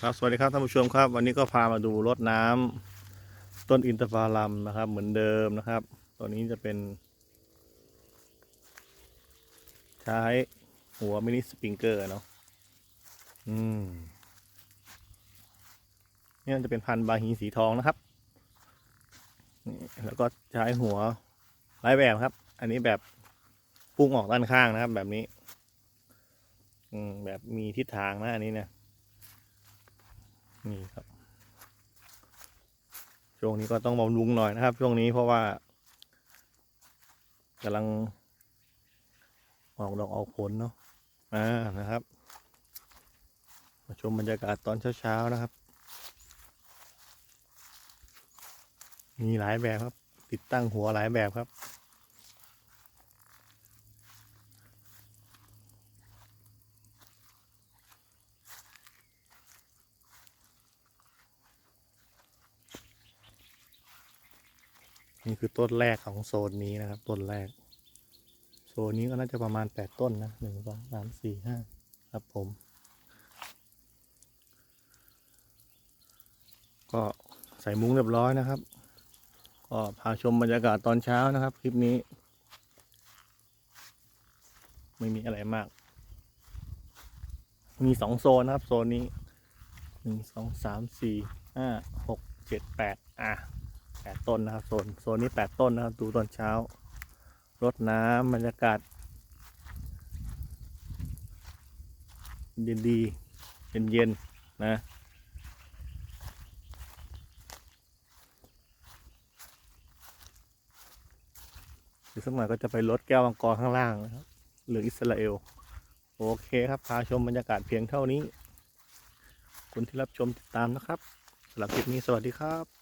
ครับสวัสดีครับท่านผู้ชมครับ วันนี้ก็พามาดูรดน้ำต้นอินทผลัมนะครับ เหมือนเดิมนะครับตัวนี้จะเป็น ใช้หัวมินิสปริงเกอร์เนาะอืมนี่จะเป็นพันธุ์บาฮีสีทองนะครับนี่แล้วก็ใช้หัวหลายแบบครับ อันนี้แบบพุ่งออกด้านข้างนะครับ แบบนี้ อืมแบบมีทิศทางนะอันนี้เนี่ย นี่ครับ ช่วงนี้ก็ต้องบำรุงหน่อยนะครับ ช่วงนี้เพราะว่ากำลังออกดอกออกผลเนาะอ่านะครับ มาชมบรรยากาศตอนเช้าๆนะครับ มีหลายแบบครับ ติดตั้งหัวหลายแบบครับ นี่คือต้นแรกของโซนนี้นะครับ ต้นแรก โซนนี้ก็น่าจะประมาณแปดต้นนะหนึ่งสองสามสี่ห้าครับผม ก็ใส่มุ้งเรียบร้อยนะครับ ก็พาชมบรรยากาศตอนเช้านะครับ คลิปนี้ ไม่มีอะไรมาก มีสองโซนนะครับ โซนนี้หนึ่งสองสามสี่ห้าหกเจ็ดแปดอะ แปดต้นนะครับโซนโซนนี้แปดต้นนะครับ ดูตอนเช้ารดน้ำบรรยากาศเย็นดีเย็นเย็นๆนะอีกสักหน่อยก็จะไปลดแก้วมังกรข้างล่างนะครับ หรืออิสราเอล โอเคครับ พาชมบรรยากาศเพียงเท่านี้ คุณที่รับชมติดตามนะครับสำหรับคลิปนี้สวัสดีครับ